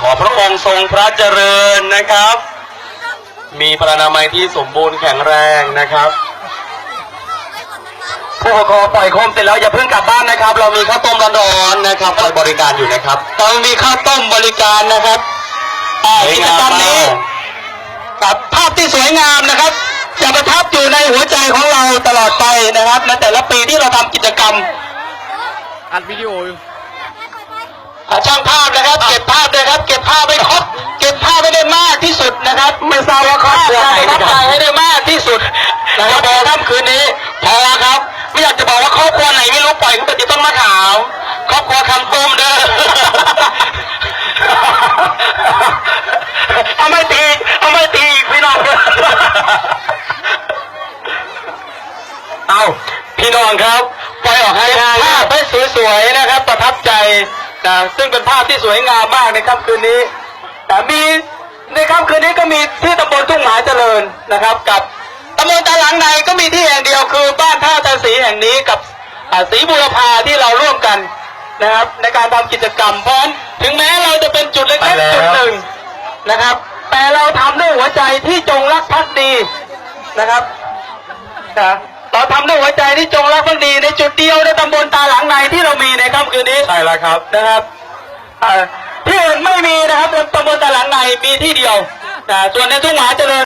ขอพระองค์ทรงพระเจริญนะครับ มีพระนามัยที่สมบูรณ์แข็งแรงนะครับ ผู้ปกครองปล่อยโคมเสร็จแล้วอย่าเพิ่งกลับบ้านนะครับ เรามีข้าวต้มร้อนๆนะครับคอยบริการอยู่นะครับตอนมีข้าวต้มบริการนะครับอ่ากิจกรรมนี้กับภาพที่สวยงามนะครับจะประทับอยู่ในหัวใจของเราตลอดไปนะครับในแต่ละปีที่เราทำกิจกรรมอัดวิดีโออยู่อ่าช่างภาพนะครับเก็บ ครับพอค่ำคืนนี้พอครับ ไม่อยากจะบอกว่าครอบครัวไหนไม่รู้ปล่อยเขาไปติดต้นมะขามครอบครัวคำต้มเด้อเอาไม่ตีเอาไม่ตีอีกพี่น้องเอาพี่น้องครับปล่อยออกให้ภาพให้สวยๆนะครับ ประทับใจนะซึ่งเป็นภาพที่สวยงามมากในค่ำคืนนี้แต่มีในค่ำคืนนี้ก็มีที่ตำบลทุ่งหมาเจริญนะครับ กับ ตำบลตาหลังในก็มีที่แห่งเดียวคือบ้านท่าตาสีแห่งนี้กับอ่าศรีบุรพาที่เราร่วมกันนะครับ ในการทำกิจกรรมเพราะฉะนั้นถึงแม้เราจะเป็นจุดเล็กๆจุดหนึ่งนะครับ แต่เราทำด้วยหัวใจที่จงรักภักดีนะครับนะเราทำด้วยหัวใจที่จงรักภักดีในจุดเดียวในตำบลตาหลังในที่เรามีในค่ำคืนนี้ใช่แล้วครับนะครับอ่าที่อื่นไม่มีนะครับในตำบลตาหลังในมีที่เดียวนะส่วนในทุ่งหมาเจริญ